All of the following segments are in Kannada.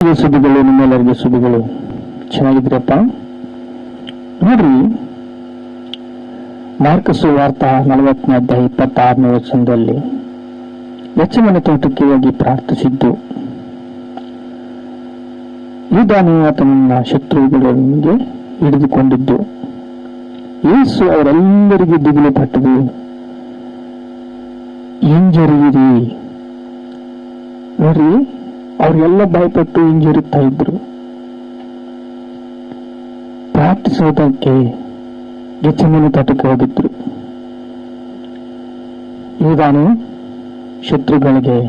ಸುದ್ದಿಗಳು, ನಿಮ್ಮೆಲ್ಲರಿಗೆ ಸುದ್ದಿಗಳು ಚೆನ್ನಾಗಿದ್ರಪ್ಪ ನೋಡ್ರಿ, ಮಾರ್ಕಸು ವಾರ್ತಾ ನಲವತ್ತನೇ ಅಧ್ಯಾಯ ಇಪ್ಪತ್ತಾರನೇ ವಚನದಲ್ಲಿ ವೆಚ್ಚಮನೆ ತೋಟಕ್ಕೆ ಹೋಗಿ ಪ್ರಾರ್ಥಿಸಿದ್ದು. ಯೂದಾನು ಆತನನ್ನ ಶತ್ರುಗಳಿಗೆ ಹಿಡಿದುಕೊಂಡಿದ್ದು. ಯೇಸು ಅವರೆಲ್ಲರಿಗೂ ದಿಗಿಲು ಪಟ್ಟದು ಹಿಂಜರಿಯಿರಿ. ನೋಡ್ರಿ ಅವರೆಲ್ಲ ಭಯಪಟ್ಟು ಹಿಂಜರಿತಾ ಇದ್ರು. ಪ್ರಾರ್ಥಿಸೋದಕ್ಕೆ ಗೆಚ್ಚಮನೆ ತೋಟಕ್ಕೆ ಹೋಗಿದ್ರು. ಯೂದಾನು ಶತ್ರುಗಳಿಗೆ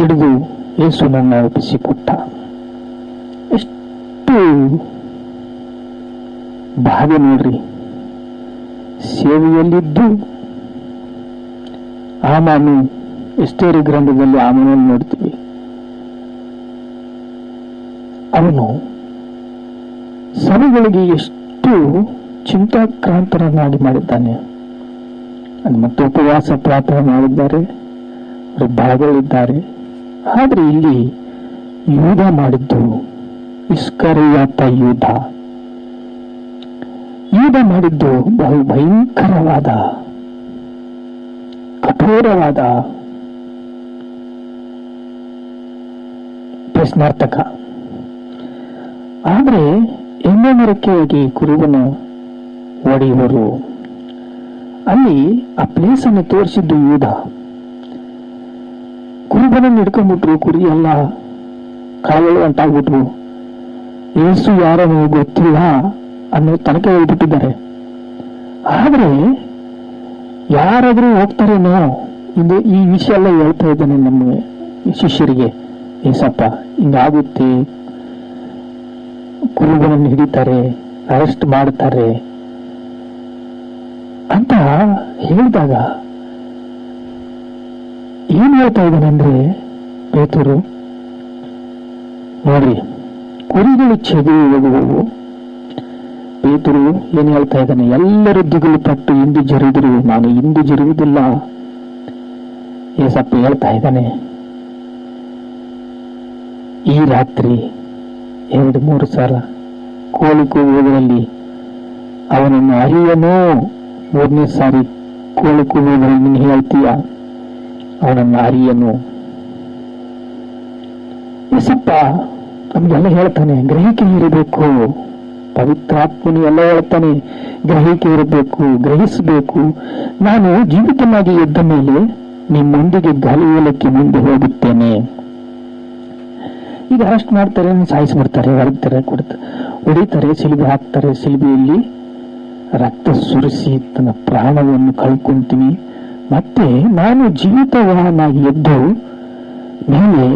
ಹಿಡಿದು ಯೇಸುನನ್ನ ಒಪ್ಪಿಸಿಕೊಟ್ಟ. ಎಷ್ಟು ಭಾಗ್ಯ ನೋಡ್ರಿ. ಸೇವೆಯಲ್ಲಿದ್ದು ಆಮಾನು ಎಷ್ಟೇರಿ ಗ್ರಂಥದಲ್ಲಿ ಆಮನನ್ನು ನೋಡ್ತೀವಿ. ಅವನು ಸಭೆಗಳಿಗೆ ಎಷ್ಟು ಚಿಂತಾಕ್ರಾಂತರನ್ನಾಗಿ ಮಾಡಿದ್ದಾನೆ. ಮತ್ತೆ ಮತ್ತು ಉಪವಾಸ ಪ್ರಾರ್ಥನೆ ಮಾಡಿದ್ದಾರೆ. ಭಾಗಗಳಿದ್ದಾರೆ ಆದ್ರೆ ಇಲ್ಲಿ ಯೂಧ ಮಾಡಿದ್ದು ಇಸ್ಕರಿಯಾತ ಯೂಧ. ಯೂಧ ಮಾಡಿದ್ದು ಬಹು ಭಯಂಕರವಾದ, ಕಠೋರವಾದ ಪ್ರಶ್ನಾರ್ಥಕ ಆದರೆ ಎಣ್ಣೆ ಮರಕ್ಕೆ ಹೋಗಿ ಕುರುಬನು ಒಡೆಯುವರು ಅಲ್ಲಿ ಆ ಪ್ಲೇಸ್ ಅನ್ನು ತೋರಿಸಿದ್ದು ಯೂಧ ಕುರುಬನನ್ನು ಹಿಡ್ಕೊಂಡ್ಬಿಟ್ರು, ಕುರಿ ಎಲ್ಲ ಕಾಲಗಳು ಅಂತಾಗ್ಬಿಟ್ರು ಏಸು ಯಾರೋ ಗೊತ್ತಿಲ್ಲ ಅನ್ನೋ ತನಕ ಹೇಳ್ಬಿಟ್ಟಿದ್ದಾರೆ. ಆದ್ರೆ ಯಾರಾದರೂ ಹೋಗ್ತಾರೇನೋ ಇದು ಈ ವಿಷಯ ಎಲ್ಲ ಹೇಳ್ತಾ ಇದ್ದಾನೆ ನಮ್ಮ ಶಿಷ್ಯರಿಗೆ. ಏಸಪ್ಪ, ಹಿಂಗಾಗುತ್ತೆ. ಕುರುಗಳನ್ನು ಹಿಡಿತಾರೆ, ಅರೆಸ್ಟ್ ಮಾಡ್ತಾರೆ ಅಂತ ಹೇಳಿದಾಗ ಏನ್ ಹೇಳ್ತಾ ಇದ್ದಾನೆಂದ್ರೆ ಪೇತರು, ನೋಡ್ರಿ, ಕುರಿಗಳು ಚೆದು ಹೋಗುವವು. ಪೇತರು ಏನ್ ಹೇಳ್ತಾ ಇದ್ದಾನೆ, ಎಲ್ಲರೂ ದಿಗಲು ಪಟ್ಟು ಇಂದು ಜರಿದರು ನಾನು ಇಂದು ಜರುವುದಿಲ್ಲ ಏಸಪ್ಪ ಹೇಳ್ತಾ ಇದ್ದಾನೆ ಈ ರಾತ್ರಿ ಎರಡು ಮೂರು ಸಲ ಕೋಳಿ ಕೂಗುವುದರಲ್ಲಿ ಅವನನ್ನು ಅರಿಯನೋ? ಮೂರನೇ ಸಾರಿ ಕೋಳಿ ಕೂಗುವುದರಲ್ಲಿ ನೀನು ಹೇಳ್ತೀಯ, ಅವನನ್ನು ಅರಿಯನು? ಎಸಪ್ಪ ನಮಗೆಲ್ಲ ಹೇಳ್ತಾನೆ, ಗ್ರಹಿಕೆ ಇರಬೇಕು. ಪವಿತ್ರಾತ್ಮನು ಎಲ್ಲ ಹೇಳ್ತಾನೆ, ಗ್ರಹಿಕೆ ಇರಬೇಕು, ಗ್ರಹಿಸಬೇಕು. ನಾನು ಜೀವಿತನಾಗಿ ಎದ್ದ ಮೇಲೆ ನಿಮ್ಮೊಂದಿಗೆ ಗಾಲಿಯಲಕ್ಕೆ ಮುಂದೆ ಹೋಗುತ್ತೇನೆ. ಈಗ ಅರೆಸ್ಟ್ ಮಾಡ್ತಾರೆ, ಸಾಯಿಸ್ಬಿಡ್ತಾರೆ ಹೊರಗ್ತಾರೆ ಕೊಡ್ತಾರೆ ಹೊಡಿತಾರೆ, ಸಿಲ್ಬಿ ಹಾಕ್ತಾರೆ. ಸಿಲ್ಬಿಯಲ್ಲಿ ರಕ್ತ ಸುರಿಸಿ ತನ್ನ ಪ್ರಾಣವನ್ನು ಕಳ್ಕೊಂತೀನಿ. ಮತ್ತೆ ನಾನು ಜೀವಿತವಾನಾಗಿ ಎದ್ದು ಮೇಲೆ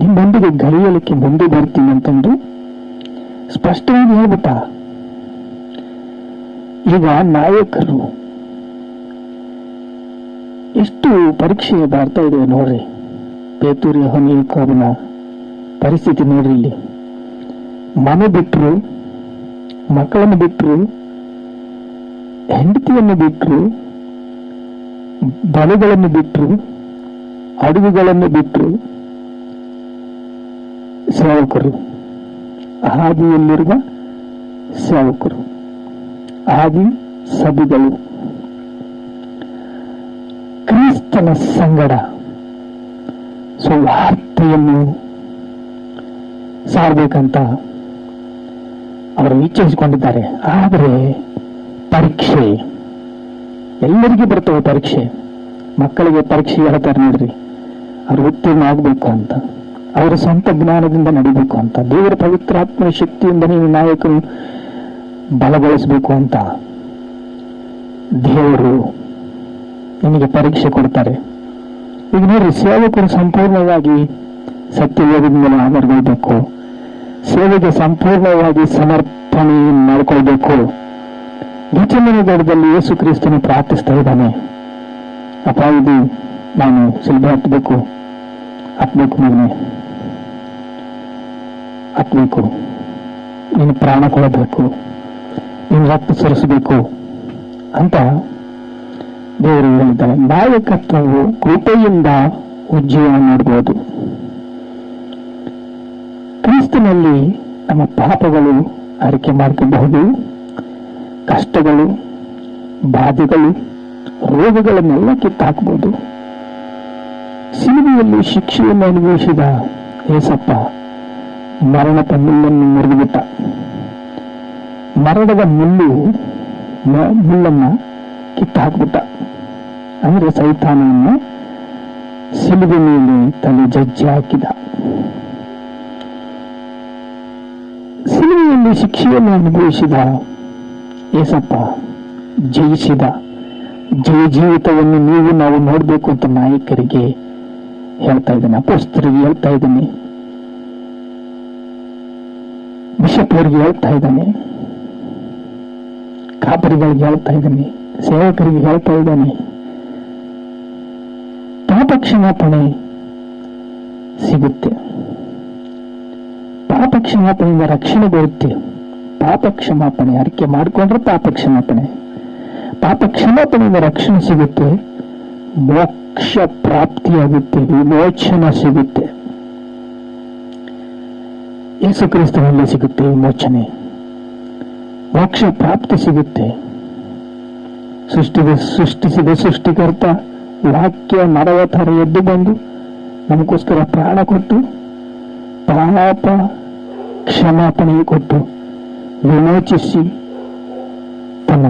ನಿಮ್ಮೊಂದಿಗೆ ಗರಿಯಲಿಕ್ಕೆ ಮುಂದೆ ಬರ್ತೀನಿ ಅಂತಂದು ಸ್ಪಷ್ಟವಾಗಿ ಹೇಳ್ಬಿಟ್ಟ. ಈಗ ನಾಯಕರು ಎಷ್ಟು ಪರೀಕ್ಷೆ ಬರ್ತಾ ಇದೆ ನೋಡ್ರಿ. ಪೇತೂರಿ ಹೊನಿಕೋಬನ ಪರಿಸ್ಥಿತಿ ನೋಡ್ರಿ ಇಲ್ಲಿ. ಮನೆ ಬಿಟ್ಟರು ಮಕ್ಕಳನ್ನು ಬಿಟ್ಟರು ಹೆಂಡತಿಯನ್ನು ಬಿಟ್ಟರು ಬಲೆಗಳನ್ನು ಬಿಟ್ಟರು ಅಡುಗೆಗಳನ್ನು ಬಿಟ್ಟರು ಸೇವಕರು. ಹಾದಿಯಲ್ಲಿರುವ ಸೇವಕರು. ಹಾದಿ ಸಭೆಗಳು. ಕ್ರಿಸ್ತನ ಸಂಗಡ. ಸುವಾರ್ತೆಯನ್ನು ಸಾರಬೇಕಂತ ಅವರು ಇಚ್ಛಿಸಿಕೊಂಡಿದ್ದಾರೆ. ಆದರೆ ಪರೀಕ್ಷೆ, ಎಲ್ಲರಿಗೂ ಬರ್ತವೆ ಪರೀಕ್ಷೆ. ಮಕ್ಕಳಿಗೆ ಪರೀಕ್ಷೆ ಹೇಳ್ತಾರೆ ನೋಡ್ರಿ? ಅವ್ರು ಉತ್ತೀರ್ಣ ಆಗಬೇಕು ಅಂತ, ಅವರ ಸ್ವಂತ ಜ್ಞಾನದಿಂದ ನಡಿಬೇಕು ಅಂತ, ದೇವರ ಪವಿತ್ರಾತ್ಮ ಶಕ್ತಿಯಿಂದ ನೀವು ನಾಯಕರು ಬಲಗೊಳಿಸಬೇಕು ಅಂತ ದೇವರು ನಿಮಗೆ ಪರೀಕ್ಷೆ ಕೊಡ್ತಾರೆ. ಈಗ ನೋಡ್ರಿ ಸೇವಕರು ಸಂಪೂರ್ಣವಾಗಿ ಸತ್ಯವೇದದ ಮೇಲೆ ಆಧಾರಗೊಳ್ಬೇಕು. ಸೇವೆಗೆ ಸಂಪೂರ್ಣವಾಗಿ ಸಮರ್ಪಣೆ ಮಾಡಿಕೊಳ್ಬೇಕು. ಗೆಚಮನೆ ದಡದಲ್ಲಿ ಯೇಸು ಕ್ರಿಸ್ತನು ಪ್ರಾರ್ಥಿಸ್ತಾ ಇದ್ದಾನೆ. ಅಪ್ಪ, ಇದು ನಾನು ಸುಲಭ ಹತ್ತಬೇಕು ಹತ್ಬೇಕು ಮಗನೆ. ಹತ್ಬೇಕು ನೀನು ಪ್ರಾಣ ಕೊಡಬೇಕು. ನೀನು ರಕ್ತ ಸುರಿಸಬೇಕು ಅಂತ ದೇವರು ಹೇಳಿದ್ದಾರೆ ನಾಯಕತ್ವವು ಕೃಪೆಯಿಂದ ಉಜ್ಜೀವನ ಮಾಡಬಹುದು ಕ್ರಿಸ್ತನಲ್ಲಿ ನಮ್ಮ ಪಾಪಗಳು ಅರಿಕೆ ಮಾಡ್ಕೋಬಹುದು, ಕಷ್ಟಗಳು, ಬಾಧೆಗಳು, ರೋಗಗಳನ್ನೆಲ್ಲ ಕಿತ್ತಾಕಬಹುದು ಸಿಲುಬೆಯಲ್ಲಿ ಶಿಕ್ಷೆಯನ್ನು ಅನುಭವಿಸಿದ ಏಸಪ್ಪ ಮರಣದ ಮುಳ್ಳನ್ನು ಮುರಿದುಬಿಟ್ಟ. ಮರಣದ ಮುಳ್ಳು ಮುಳ್ಳನ್ನ ಕಿತ್ತು ಹಾಕ್ಬಿಟ್ಟ ಅಂದ್ರೆ ಸೈತಾನವನ್ನು ಸಿಲುಬೆ ಮೇಲೆ ತಲೆ ಜಜ್ಜಿ ಹಾಕಿದ. ಸಿಲುಬೆಯಲ್ಲಿ ಶಿಕ್ಷೆಯನ್ನು ಅನುಭವಿಸಿದ ಏಸಪ್ಪ, ಜಯಿಸಿದ. ಜಯ ಜೀವಿತವನ್ನು ನೀವು, ನಾವು ನೋಡಬೇಕು ಅಂತ ನಾಯಕರಿಗೆ ಹೇಳ್ತಾ ಇದ್ದೇನೆ ಅಪೋಸ್ತರಿಗೆ ಹೇಳ್ತಾ ಇದ್ದೇನೆ. ಬಿಷಪ್ವರಿಗೆ ಹೇಳ್ತಾ ಇದ್ದಾನೆ. ಕಾಪರಿಗಳಿಗೆ ಹೇಳ್ತಾ ಇದ್ದಾನೆ. ಸೇವಕರಿಗೆ ಹೇಳ್ತಾ ಇದ್ದಾನೆ. ಪಾಪ ಕ್ಷಮಾಪಣೆ ಸಿಗುತ್ತೆ. ಪಾಪ ಕ್ಷಮಾಪಣೆಯಿಂದ ರಕ್ಷಣೆ ಬರುತ್ತೆ. ಪಾಪ ಕ್ಷಮಾಪಣೆ ಅರಿಕೆ ಮಾಡಿಕೊಂಡ್ರೆ ಪಾಪ ಕ್ಷಮಾಪಣೆ ಪಾಪ ಕ್ಷಮಾಪಣೆಯಿಂದ ರಕ್ಷಣೆ ಸಿಗುತ್ತೆ. ಮೋಕ್ಷ ಪ್ರಾಪ್ತಿಯಾಗುತ್ತೆ, ವಿಮೋಚನ ಸಿಗುತ್ತೆ. ಯೇಸು ಕ್ರಿಸ್ತನಲ್ಲಿ ಸಿಗುತ್ತೆ ವಿಮೋಚನೆ. ಮೋಕ್ಷ ಪ್ರಾಪ್ತಿ ಸಿಗುತ್ತೆ. ಸೃಷ್ಟಿದ ಸೃಷ್ಟಿಸಿದ ಸೃಷ್ಟಿಕರ್ತ ವಾಕ್ಯ ನರವತಾರ ಎದ್ದು ಬಂದು ನಮಗೋಸ್ಕರ ಪ್ರಾಣ ಕೊಟ್ಟು, ಪಾಪ ಕ್ಷಮಾಪಣೆ ಕೊಟ್ಟು ವಿಮೋಚಿಸಿ ತನ್ನ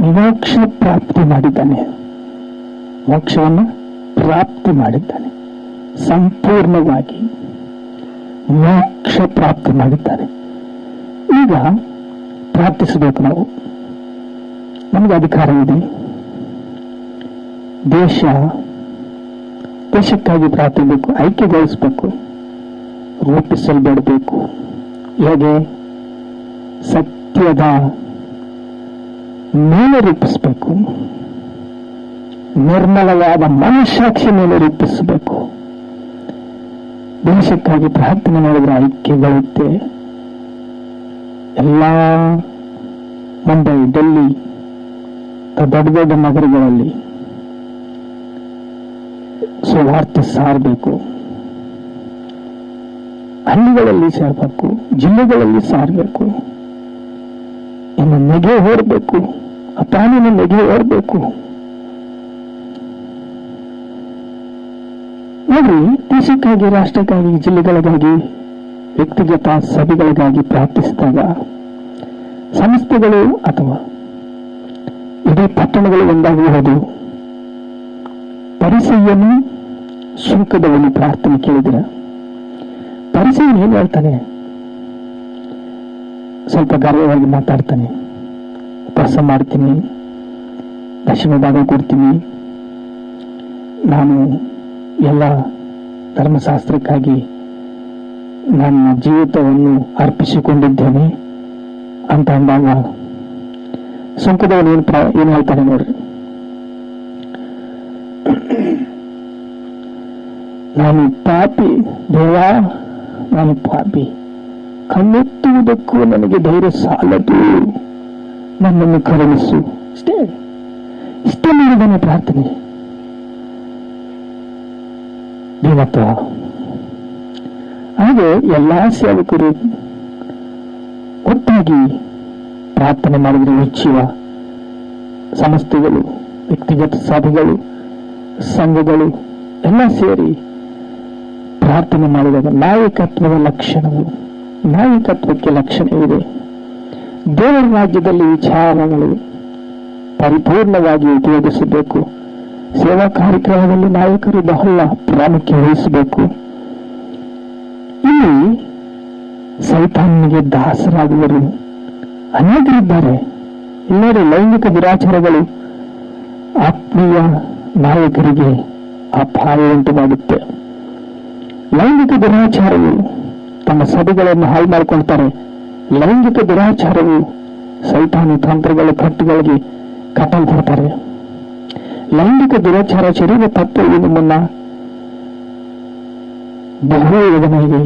ಮೋಕ್ಷ ಪ್ರಾಪ್ತಿ ಮಾಡಿದ್ದಾನೆ. ಮೋಕ್ಷವನ್ನು ಪ್ರಾಪ್ತಿ ಮಾಡಿದ್ದಾನೆ. ಸಂಪೂರ್ಣವಾಗಿ ಮೋಕ್ಷ ಪ್ರಾಪ್ತಿ ಮಾಡಿದ್ದಾರೆ ಈಗ ಪ್ರಾರ್ಥಿಸಬೇಕು ನಾವು. ನಮಗೆ ಇದೆ. ದೇಶ ದೇಶಕ್ಕಾಗಿ ಪ್ರಾರ್ಥಿಸಬೇಕು, ಐಕ್ಯಗೊಳಿಸಬೇಕು ರೂಪಿಸಲ್ಬೇಡಬೇಕು ಹೇಗೆ? ಸತ್ಯದ ಮೇಲೆ ರೂಪಿಸಬೇಕು. ನಿರ್ಮಲವಾದ ಮನಸ್ಸಾಕ್ಷಿ ಮೇಲೆ ರೂಪಿಸಬೇಕು. ದೇಶಕ್ಕಾಗಿ ಪ್ರಾರ್ಥನೆ ಮಾಡಿದ್ರೆ ಐಕ್ಯಗೊಳ್ಳುತ್ತೆ. ಎಲ್ಲ ಮುಂಬೈ ಡೆಲ್ಲಿ ದೊಡ್ಡ ದೊಡ್ಡ ನಗರಗಳಲ್ಲಿ ಸುವಾರ್ತೆ ಸಾರಬೇಕು. ಹಳ್ಳಿಗಳಲ್ಲಿ ಸೇರಬೇಕು, ಜಿಲ್ಲೆಗಳಲ್ಲಿ ಸಾರಬೇಕು. ಇನ್ನು ನೆಗೆ ಹೊರಬೇಕು, ಆ ಪ್ರಾಣಿನ ನೆಗೆ ಹೊರಬೇಕು. ನೋಡ್ರಿ, ದೇಶಕ್ಕಾಗಿ, ರಾಷ್ಟ್ರಕ್ಕಾಗಿ ಜಿಲ್ಲೆಗಳಿಗಾಗಿ ವ್ಯಕ್ತಿಗತ ಸಭೆಗಳಿಗಾಗಿ ಪ್ರಾರ್ಥಿಸಿದಾಗ ಸಂಸ್ಥೆಗಳು ಅಥವಾ ಇಡೀ ಪಟ್ಟಣಗಳು ಒಂದಾಗಬಹುದು ಪರಿಸೆಯನ್ನು ಸುಂಕದವನು ಪ್ರಾರ್ಥನೆ ಕೇಳಿದಿರ ಪರಿಸೆಯನ್ನು ಏನ್ ಹೇಳ್ತಾನೆ? ಸ್ವಲ್ಪ ಗರ್ವವಾಗಿ ಮಾತಾಡ್ತಾನೆ. ಉಪವಾಸ ಮಾಡ್ತೀನಿ, ದಶಮ ಭಾಗ ಕೊಡ್ತೀನಿ. ನಾನು ಎಲ್ಲ ಧರ್ಮಶಾಸ್ತ್ರಕ್ಕಾಗಿ ನನ್ನ ಜೀವಿತವನ್ನು ಅರ್ಪಿಸಿಕೊಂಡಿದ್ದೇನೆ ಅಂತ ಅಂದಾಗ ಸುಂಕದವನು ಏನು ಪ್ರ, ಏನು ಹೇಳ್ತಾನೆ ನೋಡ್ರಿ. ನಾನು ಪಾಪಿ ದೇವಾ ನಾನು ಪಾಪಿ. ಕಣ್ಣೆತ್ತುವುದಕ್ಕೂ ನನಗೆ ಧೈರ್ಯ ಸಾಲದು. ನನ್ನನ್ನು ಕರುಣಿಸು. ಇಷ್ಟೇ. ಇಷ್ಟೇ ಮಾಡಿದ್ದಾನೆ ಪ್ರಾರ್ಥನೆ. ದೀನತ್ವ ಹಾಗೆ ಎಲ್ಲಾ ಸೇವಕರು ಒಟ್ಟಾಗಿ ಪ್ರಾರ್ಥನೆ ಮಾಡಿದರೆ ಉಚ್ಚಿವ ಸಂಸ್ಥೆಗಳು ವ್ಯಕ್ತಿಗತ ಸಭೆಗಳು, ಸಂಘಗಳು ಎಲ್ಲ ಸೇರಿ ಪ್ರಾರ್ಥನೆ ಮಾಡಿದಾಗ ನಾಯಕತ್ವದ ಲಕ್ಷಣವು, ನಾಯಕತ್ವಕ್ಕೆ ಲಕ್ಷಣ ಇದೆ. ದೇವರ ರಾಜ್ಯದಲ್ಲಿ ವಿಚಾರಗಳು ಪರಿಪೂರ್ಣವಾಗಿ ಉಪಯೋಗಿಸಬೇಕು. ಸೇವಾ ಕಾರ್ಯಕ್ರಮದಲ್ಲಿ ನಾಯಕರು ಬಹಳ ಪ್ರಾಮುಖ್ಯ ವಹಿಸಬೇಕು ಇಲ್ಲಿ ಸೈತಾನ್ನಿಗೆ ದಾಸರಾಗುವರು. ಅನೇಕರಿದ್ದಾರೆ ಇಲ್ಲದೆ ಲೈಂಗಿಕ ದುರಾಚಾರಗಳು ಆತ್ಮೀಯ ನಾಯಕರಿಗೆ ಅಪಾಯ ಉಂಟು ಮಾಡುತ್ತೆ ಲೈಂಗಿಕ ದುರಾಚಾರವು ತಮ್ಮ ಸಭೆಗಳನ್ನು ಹಾಳು ಮಾಡಿಕೊಳ್ತಾರೆ. ಲೈಂಗಿಕ ದುರಾಚಾರವು ಸೈತಾನ ತಂತ್ರಗಳ ಕಟ್ಟುಗಳಿಗೆ ಕಟ್ಟಲು ಕೊಡ್ತಾರೆ. ಲೈಂಗಿಕ ದುರಾಚಾರ ಶರೀರ ತತ್ವವು ನಿಮ್ಮನ್ನ ಬಹು ವೇದನೆಗೆ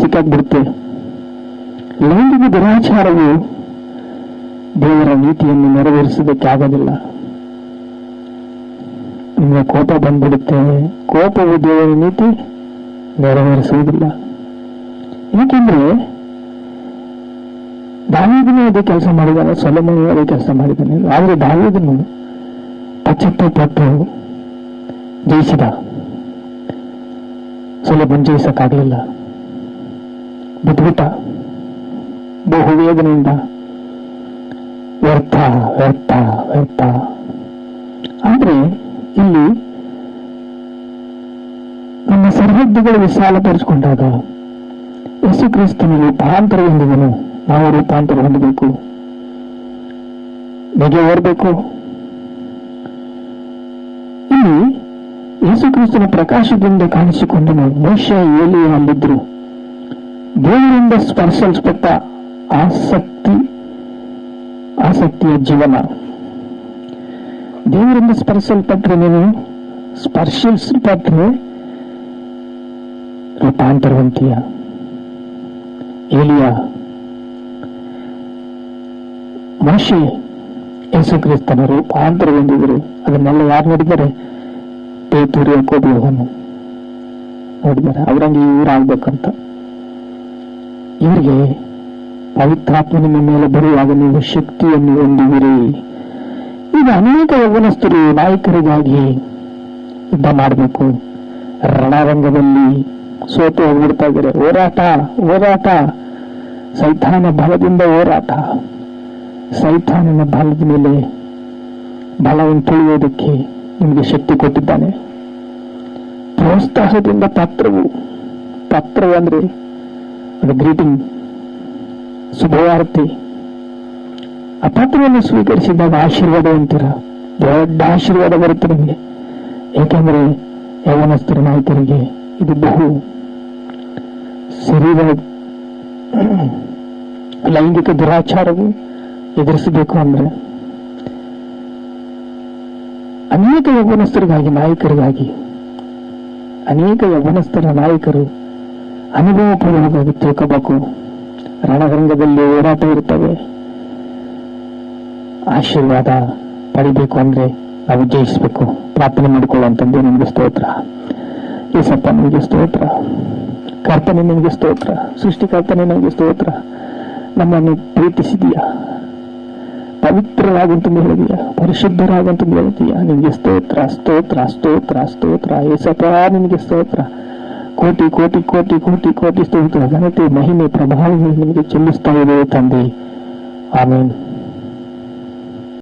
ಸಿಕ್ಕಾಕ್ಬಿಡುತ್ತೆ. ಲೈಂಗಿಕ ದುರಾಚಾರವು ದೇವರ ನೀತಿಯನ್ನು ನೆರವೇರಿಸುವುದಕ್ಕೆ ಆಗೋದಿಲ್ಲ. ನಿಮಗೆ ಕೋಪ ಬಂದ್ಬಿಡುತ್ತೆ. ಕೋಪವು ದೇವರ ನೀತಿ ನೆರವೇರಿಸುವುದಿಲ್ಲ. ಏಕೆಂದ್ರೆ ದಾವೀದನು ಅದೇ ಕೆಲಸ ಮಾಡಿದ್ದಾನೆ, ಸೊಲಮನು ಅದೇ ಕೆಲಸ ಮಾಡಿದ್ದಾನೆ. ಆದರೆ ದಾವೀದನು ಪಶ್ಚಾತ್ತಾಪಟ್ಟು ಜಯಿಸಿದ. ಸೊಲಮನ್ ಜಯಿಸಕ್ಕಾಗಲಿಲ್ಲ. ಬಿದ್ದುಬಿಟ್ಟ ಬಹು ವೇದನೆಯಿಂದ ವ್ಯರ್ಥ ವ್ಯರ್ಥ ವ್ಯರ್ಥ. ಅಂದ್ರೆ ಇಲ್ಲಿ ನಮ್ಮ ಸರಿಹದ್ದುಗಳು ವಿಶಾಲಪಡಿಸಿಕೊಂಡಾಗ ಯೇಸು ಕ್ರಿಸ್ತನು ರೂಪಾಂತರ ಹೊಂದಿದನು. ನಾವು ರೂಪಾಂತರ ಹೊಂದಬೇಕು. ನೆಗೆ ಬರಬೇಕು ಇಲ್ಲಿ ಯೇಸು ಕ್ರಿಸ್ತನ ಪ್ರಕಾಶದಿಂದ ಕಾಣಿಸಿಕೊಂಡನು ಮನುಷ್ಯ ಏಲಿಯಲ್ಲಿದ್ದರು ದೇವರಿಂದ ಸ್ಪರ್ಶಿಸಲ್ಪಟ್ಟ ಆಸಕ್ತಿ, ಆಸಕ್ತಿಯ ಜೀವನ. ದೇವರಿಂದ ಸ್ಪರ್ಶಲ್ಪಟ್ರೆ ನೀನು, ಸ್ಪರ್ಶಿಸಲ್ಪಟ್ರೆ ರೂಪಾಂತರವಂತೀಯ. ಏಲಿಯ, ಮನುಷ್ಯ ಯೇಸು ಕ್ರಿಸ್ತನ ರೂಪಾಂತರ ಹೊಂದಿದ್ರು ಅದನ್ನೆಲ್ಲ ಯಾರು ನೋಡಿದ್ದಾರೆ? ಪೇತೂರಿಯ ಕೋಬಿಯವನು ನೋಡಿದ್ದಾರೆ. ಅವರಂಗೆ ಇವರಾಗ್ಬೇಕಂತ ಇವರಿಗೆ ಪವಿತ್ರಾತ್ಮ ನಿಮ್ಮ ಮೇಲೆ ಬರುವಾಗ ನೀವು ಶಕ್ತಿಯನ್ನು ಹೊಂದುವಿರಿ. ಈಗ ಅನೇಕ ಯೌವನಸ್ಥರು ನಾಯಕರಿಗಾಗಿ ಯುದ್ಧ ಮಾಡಬೇಕು. ರಣರಂಗದಲ್ಲಿ ಸೋತು ಹೋಗ್ಬಿಡ್ತಾ ಇದ್ದಾರೆ. ಹೋರಾಟ ಹೋರಾಟ. ಸೈತಾನ ಬಲದಿಂದ ಹೋರಾಟ. ಸೈತಾನನ ಬಲದ ಮೇಲೆ ಬಲವನ್ನು ತುಳಿಯೋದಕ್ಕೆ ನಿಮಗೆ ಶಕ್ತಿ ಕೊಟ್ಟಿದ್ದಾನೆ. ಪ್ರೋತ್ಸಾಹದಿಂದ ಪಾತ್ರವು, ಪತ್ರವು ಅಂದ್ರೆ ಅದು ಗ್ರೀಟಿಂಗ್ ಶುಭವಾರ್ತೆ. ಆ ಪತ್ರವನ್ನು ಸ್ವೀಕರಿಸಿದಾಗ ಆಶೀರ್ವಾದ ಅಂತೀರ? ದೊಡ್ಡ ಆಶೀರ್ವಾದ ಬರುತ್ತೆ ನಿಮಗೆ. ಏಕೆಂದರೆ ಯೌವನಸ್ಥರ ನಾಯಕರಿಗೆ ಇದು ಬಹು ಶರೀರ, ಲೈಂಗಿಕ ದುರಾಚಾರವು ಎದುರಿಸಬೇಕು ಅಂದ್ರೆ. ಅನೇಕ ಯೌವನಸ್ಥರಿಗಾಗಿ, ನಾಯಕರಿಗಾಗಿ, ಅನೇಕ ಯೌವನಸ್ಥರ ನಾಯಕರು ಅನುಭವಪೂರ್ವಕವಾಗಿ ತಿಳ್ಕೋಬೇಕು. ರಣರಂಗದಲ್ಲಿ ಓಡಾಟ ಇರ್ತವೆ ಆಶೀರ್ವಾದ ಪಡಿಬೇಕು ಅಂದ್ರೆ ನಾವು ಜಯಿಸಬೇಕು. ಪ್ರಾರ್ಥನೆ ಮಾಡಿಕೊಳ್ಳುವಂಥದ್ದು ನಿಮಗೆ ಸ್ತೋತ್ರ. ಏಸಪ್ಪ, ನಿಮಗೆ ಸ್ತೋತ್ರ. ಕರ್ತನೆ, ನಿಮಗೆ ಸ್ತೋತ್ರ. ಸೃಷ್ಟಿಕರ್ತನೆ, ನಿಮಗೆ ಸ್ತೋತ್ರ. ನಮ್ಮನ್ನು ಪ್ರೀತಿಸಿದೀಯಾ? ಪವಿತ್ರರಾಗಂತ ಹೇಳಿದೀಯ? ಪರಿಶುದ್ಧರಾಗಂತ ಹೇಳಿದೀಯ? ನಿಮಗೆ ಸ್ತೋತ್ರ ಸ್ತೋತ್ರ ಸ್ತೋತ್ರ ಸ್ತೋತ್ರ. ಏಸಪ್ಪ, ನಿಮಗೆ ಸ್ತೋತ್ರ. కోటి కోటి కోటి కోటి కోటి స్థూతుల ఘనతే మహిమే ప్రభావం చెల్లిస్తాయి తండ్రి. ఆమె